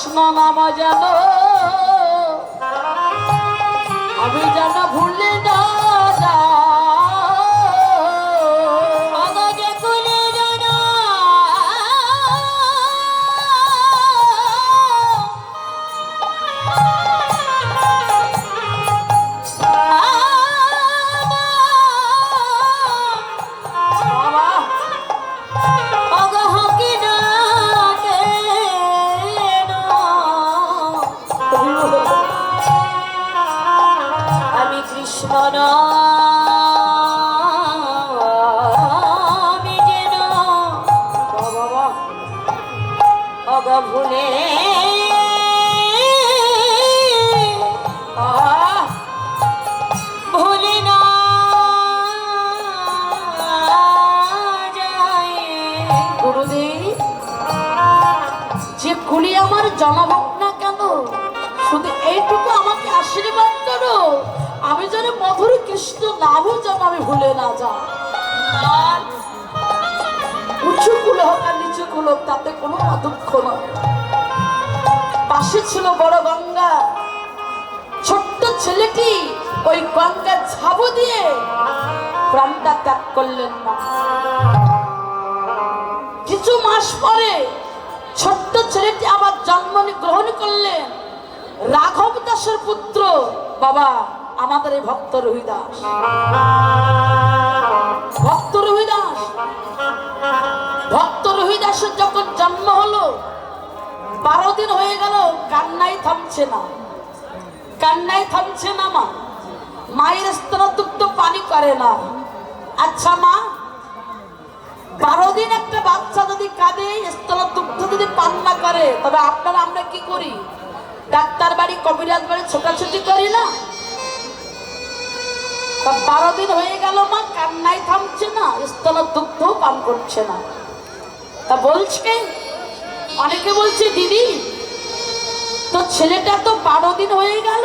কৃষ্ণ নাম জানো ভুলে না আর উঁচু কুলো হোক আর নিচু কুলো তাতে কোনো দুঃখ নয়। পাশে ছিল বড় গঙ্গা। ছোট্ট ছেলেটি ওই গঙ্গা ঝাবু দিয়ে প্রাণটা ত্যাগ করলেন না। কিছু মাস পরে ছোট্ট ছেলেটি আবার জন্ম গ্রহণ করলেন। রাঘব দাসের পুত্র বাবা আমাদের এই ভক্ত রহিদাস। ভক্ত রহিদাস। ভক্ত রহিদাসের যখন জন্ম হলো, বারো দিন হয়ে গেল, কান্নাই থামছে না। কান্নাই থামছে না মা। মায়ের স্তনতুক্ত পানি করে না। আচ্ছা মা, বারো দিন একটা বাচ্চা যদি কাঁদে স্তন দুগ্ধ যদি পান না করে, তবে আপনারা আমরা কি করি? ডাক্তার বাড়ি কবিরাজ বাড়ি ছোটাছুটি করি না? তা বারো দিন হয়ে গেল মা, কান্নাই থামছে না স্তন দুগ্ধ পান করছে না। তা বলছে অনেকে বলছে, দিদি, তো ছেলেটা তো বারো দিন হয়ে গেল,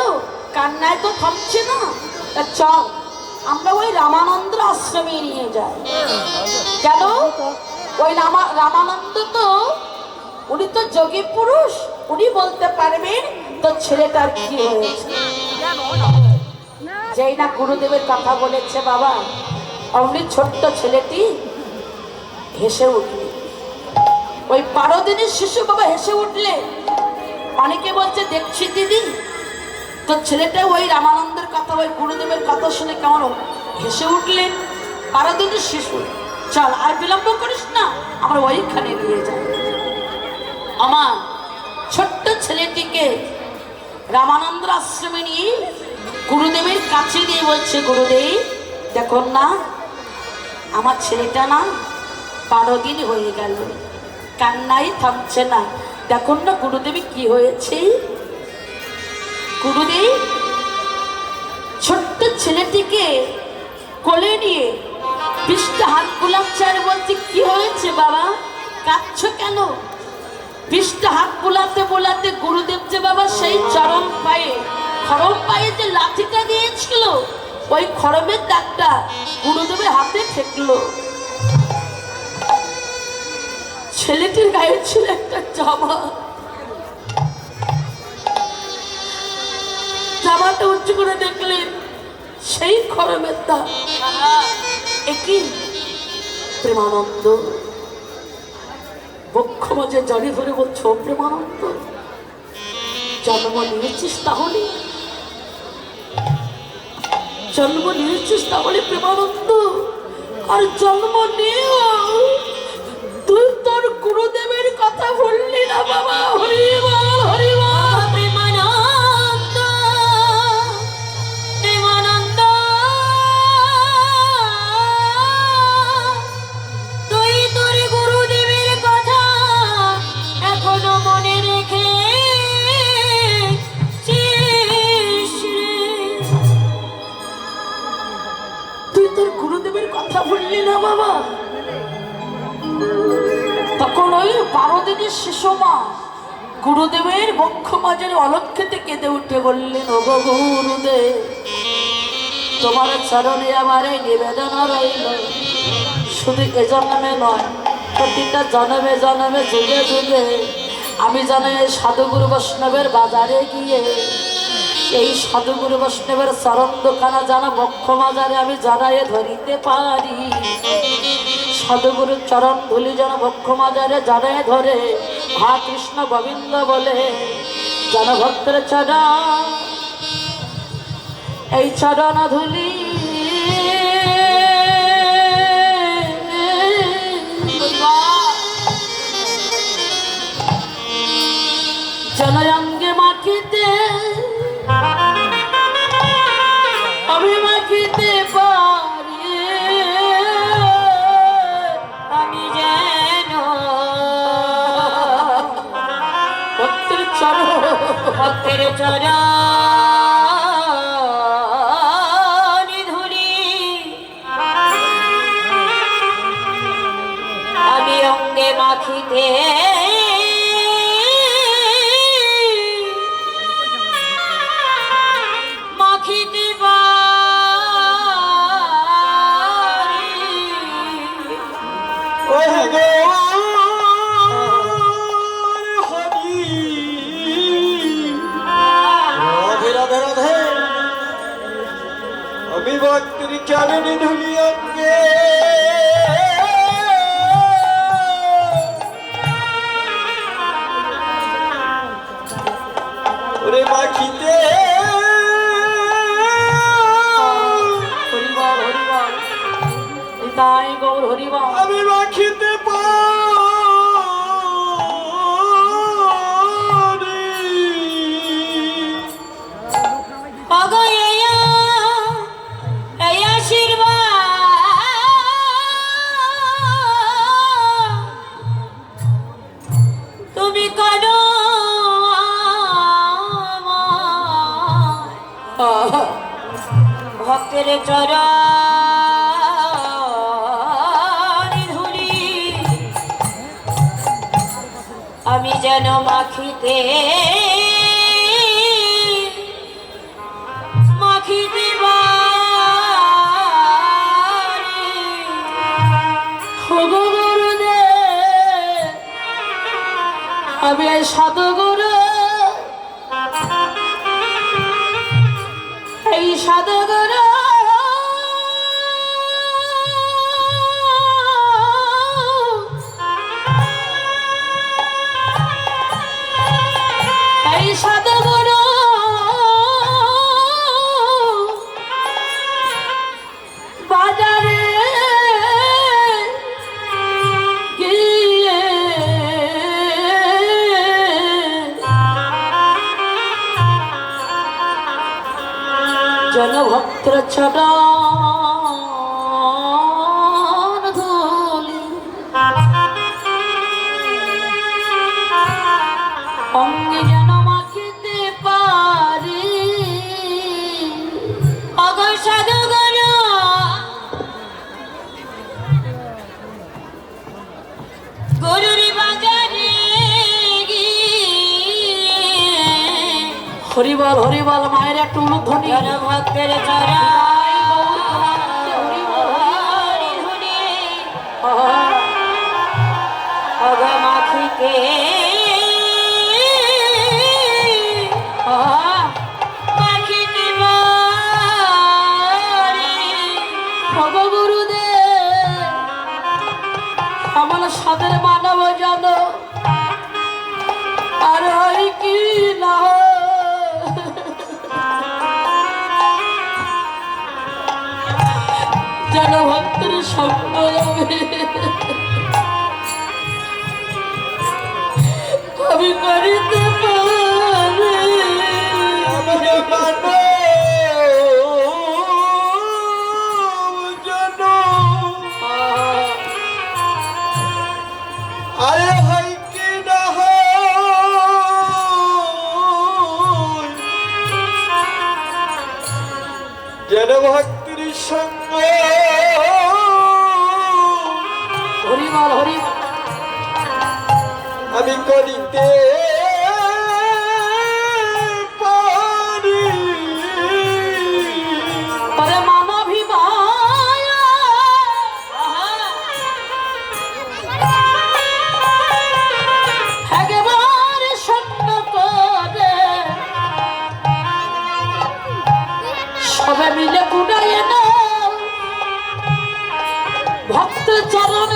কান্নায় তো থামছে না। তা চল, আমরা ওই রামানন্দ আশ্রমে নিয়ে যাই। কেন? ওই রামা, রামানন্দ তো, উনি তো যোগী পুরুষ, উনি বলতে পারবেন, তো ছেলেটার কি হয়েছে? যেই না গুরুদেবের কথা বলেছে বাবা, অমনি ছোট্ট ছেলেটি হেসে উঠলে। ওই বারো দিনের শিশু বাবা হেসে উঠলে। অনেকে বলছে, দেখছি দিদি। তো ছেলেটা ওই রামানন্দের কথা, ওই গুরুদেবের কথা শুনে কেমন হেসে উঠলেন বারো দিনের শিশু। চল, আর বিলম্ব করিস না, আমরা ওইখানে নিয়ে যাই। আমার ছোট্ট ছেলেটিকে রামানন্দ আশ্রমে নিয়ে গুরুদেবের কাছে দিয়ে বলছে, গুরুদেব দেখুন না, আমার ছেলেটা না বারো দিন হয়ে গেল কান্নাই থামছে না। দেখুন না গুরুদেবী কি হয়েছে? গুরুদেব, ছোট্ট ছেলেটিকে কোলে নিয়ে পৃষ্ঠা হাত বুলাচ্ছে আর বলছে, কি হয়েছে বাবা? কাঁদছ কেন? পৃষ্ঠা হাত বুলাতে বুলাতে গুরুদেব যে বাবা সেই চরম পায়ে খরম পায়ে যে লাঠিটা দিয়েছিল, ওই খরমের দাগটা গুরুদেবের হাতে ঠেকলো। ছেলেটির গায়ে ছিল একটা জামা। জামাটা উঁচু করে দেখলেন, সেই খরমের দাগ। একই প্রেমানন্দ। বক্ষ মাঝে জড়িয়ে ধরে বলছো "ও প্রেমানন্দ। জন্ম নিয়েছিস তাহলে? জন্ম নিয়েছিস তাহলে প্রেমানন্দ। আর জন্ম নিয়েও তুই তোর গুরুদেবের কথা বললি না বাবা। হরিবা হরিবা গুরুদেবের কথা বললি না বাবা। তখন ওই বারো দিনের শিশু মা গুরুদেবের বক্ষ মাঝের অলক্ষেতে কেঁদে উঠে বললেন ও গুরুদেব, তোমার চরণে আমার এই নিবেদন রইল। শুধু এ জন্মে নয়, প্রতিটা জন্মে জন্মে যুগে যুগে আমি যেন এই সাধুগুরু বৈষ্ণবের বাজারে গিয়ে এই সাধুগুরু বৈষ্ণবের চরণ দোকানা জানা বক্ষ মাজারে আমি জানাইয়ে ধরিতে পারি। সাধুগুরু চরণ ধুলি যেন বক্ষ মাজারে জানায় ধরে। হা কৃষ্ণ গোবিন্দ বলে জনভক্তের চরণ, এই চরণ ধুলি ভক্তের চরণ আমি যেন মাখিতে মাখিতে আমি এই ছড়ান ধুলি। অঙ্গে যেন মাখিতে পারি। অগো সাধুগুরু গরুর বাজারে হরিবল হরিবল মায়ের একটু উলুধ্বনি জনভক্তের চরণ। আমি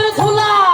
চরণের ধুলা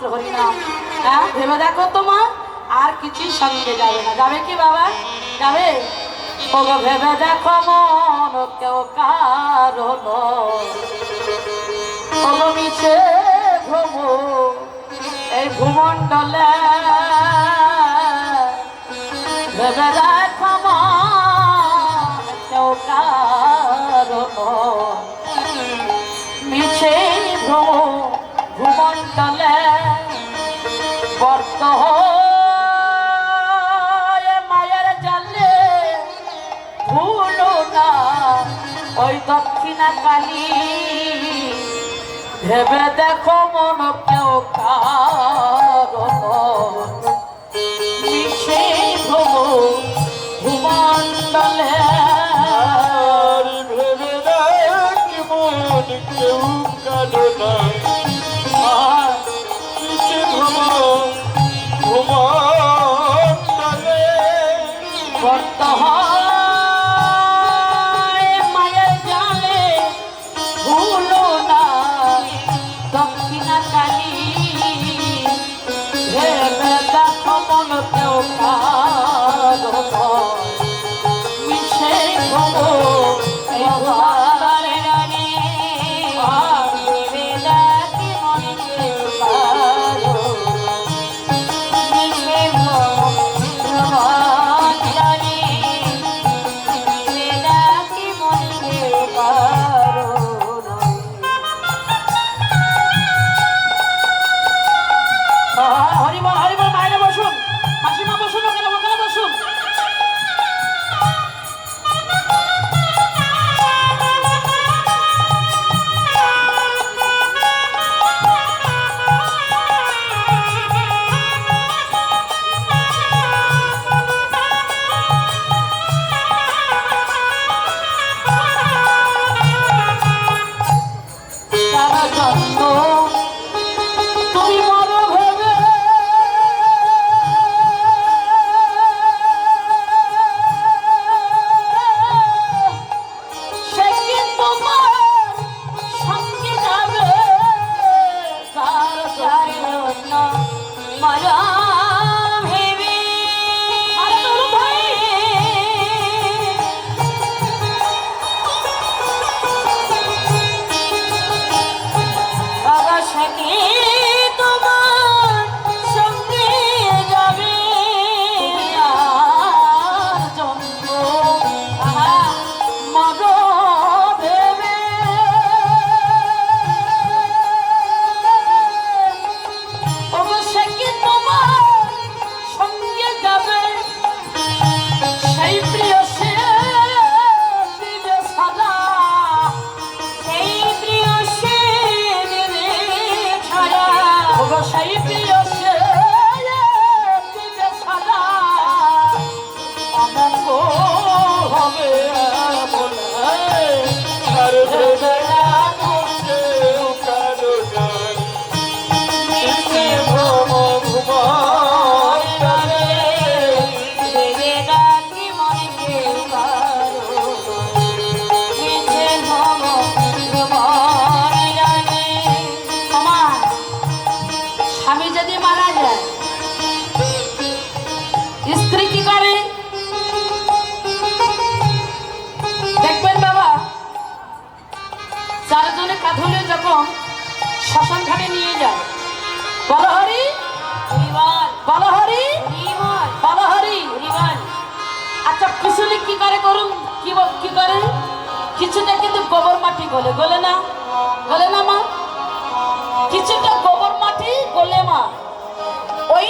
মহামন্ত্র হরিনাম হ্যাঁ ভেবে দেখো তো মা, আর কিছুই সঙ্গে যাবে না। যাবে কি বাবা? যাবে? ভেবে দেখো মন কেউ কারণ মিছে ভ্রম এই ভূমণ্ডলে। ভেবে দেখো মন কেউ কারণ ভূমণ্ডলে বর্ত হয়ে মায়ের জালে ভুলো না ওই দক্ষিণা কালী। ভেবে দেখো মন কেউ কারণ কি করে করুন কি কি করে? কিছুটা কিন্তু গোবর মাটি গলে গলে না। গলে না মা? কিছুটা গোবর মাটি গলে মা। ওই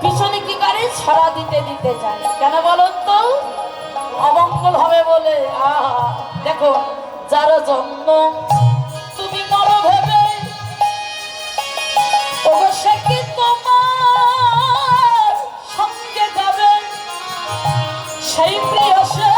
পিছনে কি করে? ছড়া দিতে দিতে যায়। কেন বলুন তো? অমঙ্গল হবে বলে। আহা, দেখো, যার জন্য তুমি মরো ভেবে অবশ্যই তোমার? সেই প্রিয় সে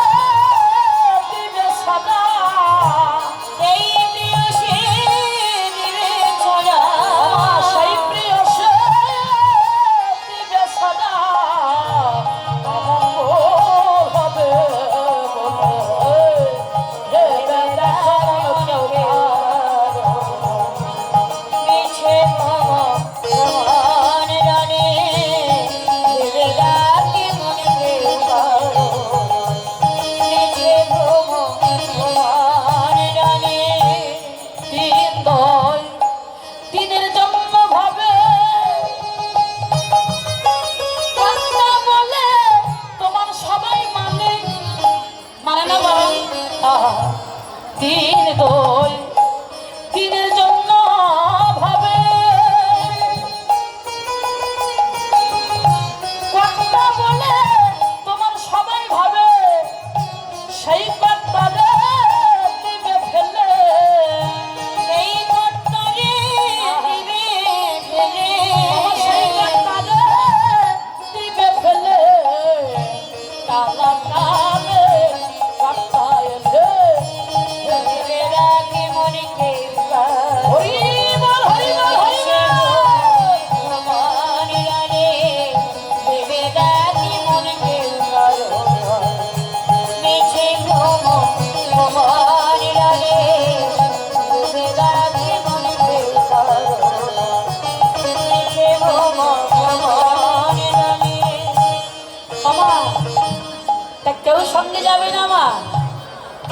সঙ্গে যাবে না আমার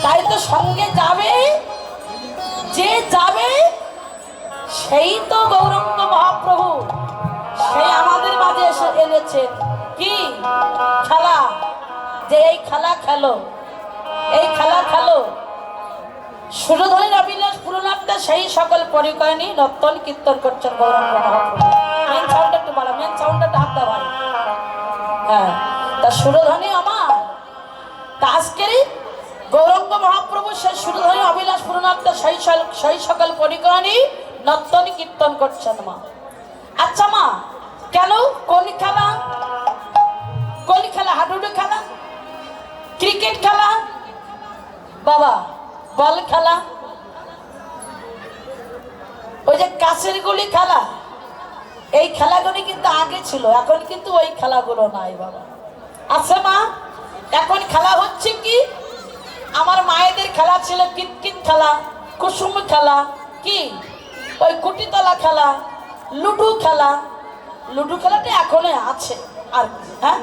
তাই তো সঙ্গে যাবে, যে যাবে, সেই তো গৌরঙ্গ মহাপ্রভু। সেই আমাদের মাঝে এসে এনেছেন কি? খেলা। যে এই খেলা খেলো। এই খেলা খেলো। সুরধনী অবিলাস পুরনাথটা সেই সকল পরিকয়নি নর্তন কীর্তন করছেন গৌরঙ্গ মহাপ্রভু। মেন সাউন্ডটা একটু বাড়া মেন সাউন্ডটা হাত দেওয়া হ্যাঁ তা সুরধনী আমার তা গৌরঙ্গ মহাপ্রভু সেই সুরধনী অবিলাস পুরনাথটা সেই সকল পরিকরণী নর্তনী কীর্তন করছেন মা। আচ্ছা মা, কেন কোন খেলা? কোন খেলা? হাডুডু খেলা? ক্রিকেট খেলা? বাবা, বল খেলা? ওই যে কাছের গুলি খেলা? এই খেলাগুলি কিন্তু আগে ছিল, এখন কিন্তু ওই খেলাগুলো নাই বাবা। আছে মা? এখন খেলা হচ্ছে কি? আমার মায়েদের খেলা ছিল কিতকিত খেলা, কুসুম খেলা, কি? ওই কুটিতলা খেলা, লুডু খেলা। লুডু খেলাটা এখনও আছে। আর হ্যাঁ?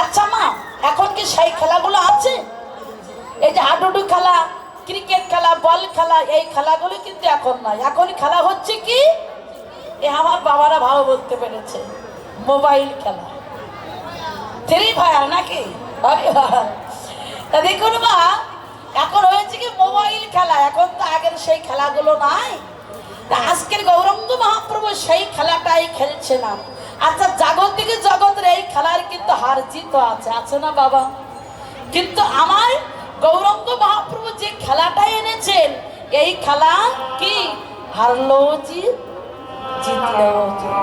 আচ্ছা মা, এখন কি সেই খেলাগুলো আছে? এই যে হাডুডু খেলা, ক্রিকেট খেলা, বল খেলা, এই খেলাগুলো কিন্তু এখন নাই। এখন খেলা হচ্ছে কি? এ আমার বাবারা ভালো বলতে পেরেছে, মোবাইল খেলা। ফ্রি ফায়ার নাকি। দেখুন মা, এখন হয়েছে কি মোবাইল খেলা, এখন তো আগের সেই খেলাগুলো নাই। আজকের গৌরঙ্গ মহাপ্রভু সেই খেলাটাই খেলছে না। আচ্ছা জাগতিক জগতের এই খেলার কিন্তু হার জিত আছে আছে না বাবা? কিন্তু আমার গৌরঙ্গ মহাপ্রভু যে খেলাটা এনেছেন, এই খেলা কি? হারলো জিত জিতলেও জিত।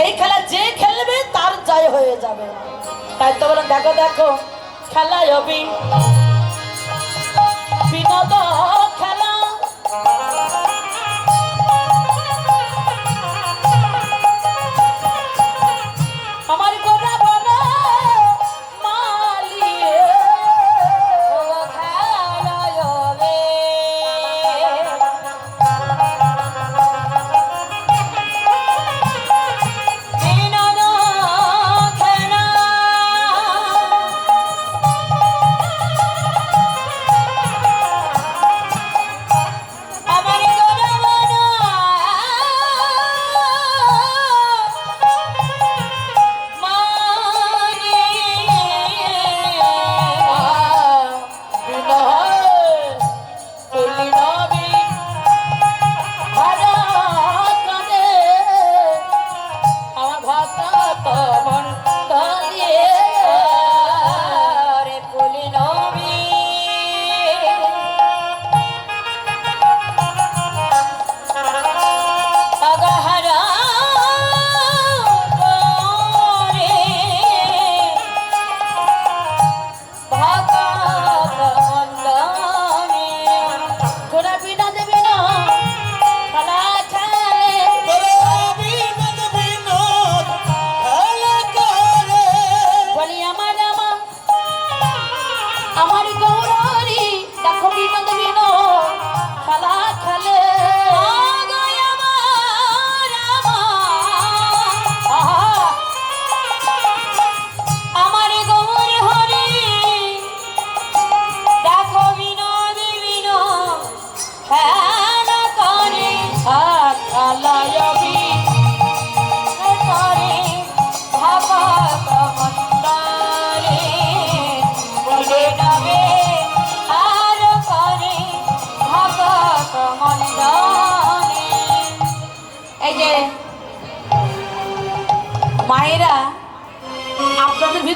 এই খেলা যে খেলবে, তার জয় হয়ে যাবে। তাই তো বলে দেখো দেখো খেলায় অবি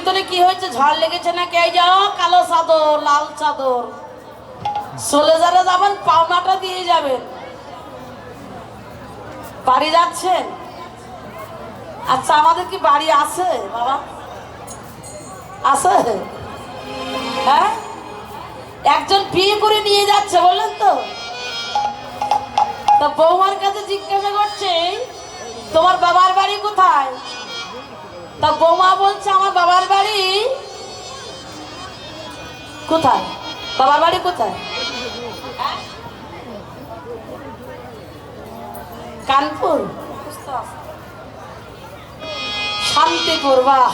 ভিতরে কি হয়েছে? ঝড় লেগেছে না কে যাও কালো চাদর, লাল চাদর। চলে যারা যাবেন, পাওনাটা দিয়ে যাবেন। বাড়ি যাচ্ছেন? আচ্ছা আমাদের কি বাড়ি আছে, বাবা? আছে? হ্যাঁ? একজন বিয়ে করে নিয়ে যাচ্ছে, বললেন তো? তা বৌমার কাছে জিজ্ঞাসা করছে তোমার বাবার বাড়ি কোথায়? তা বৌমা বলছে, আমার বাবার বাড়ি কোথায়? বাবার বাড়ি কোথায়? কানপুর। শান্তিপুর বাহ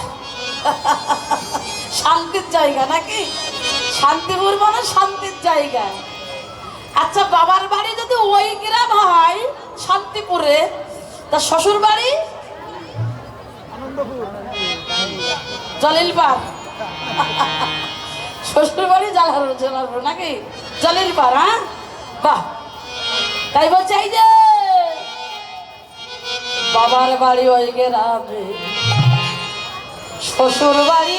শান্তির জায়গা নাকি? শান্তিপুর মানে শান্তির জায়গা? আচ্ছা বাবার বাড়ি যদি ওই গ্রাম হয়, শান্তিপুরে, তা শ্বশুর বাড়ি জলিলপাড় শ্বশুর বাড়ি জালার জালারপুর নাকি? জলিলপাড় হ্যাঁ? বাহ। তাই বলছে, এই যে! বাবার বাড়ি ওই গ্রামে। শ্বশুর বাড়ি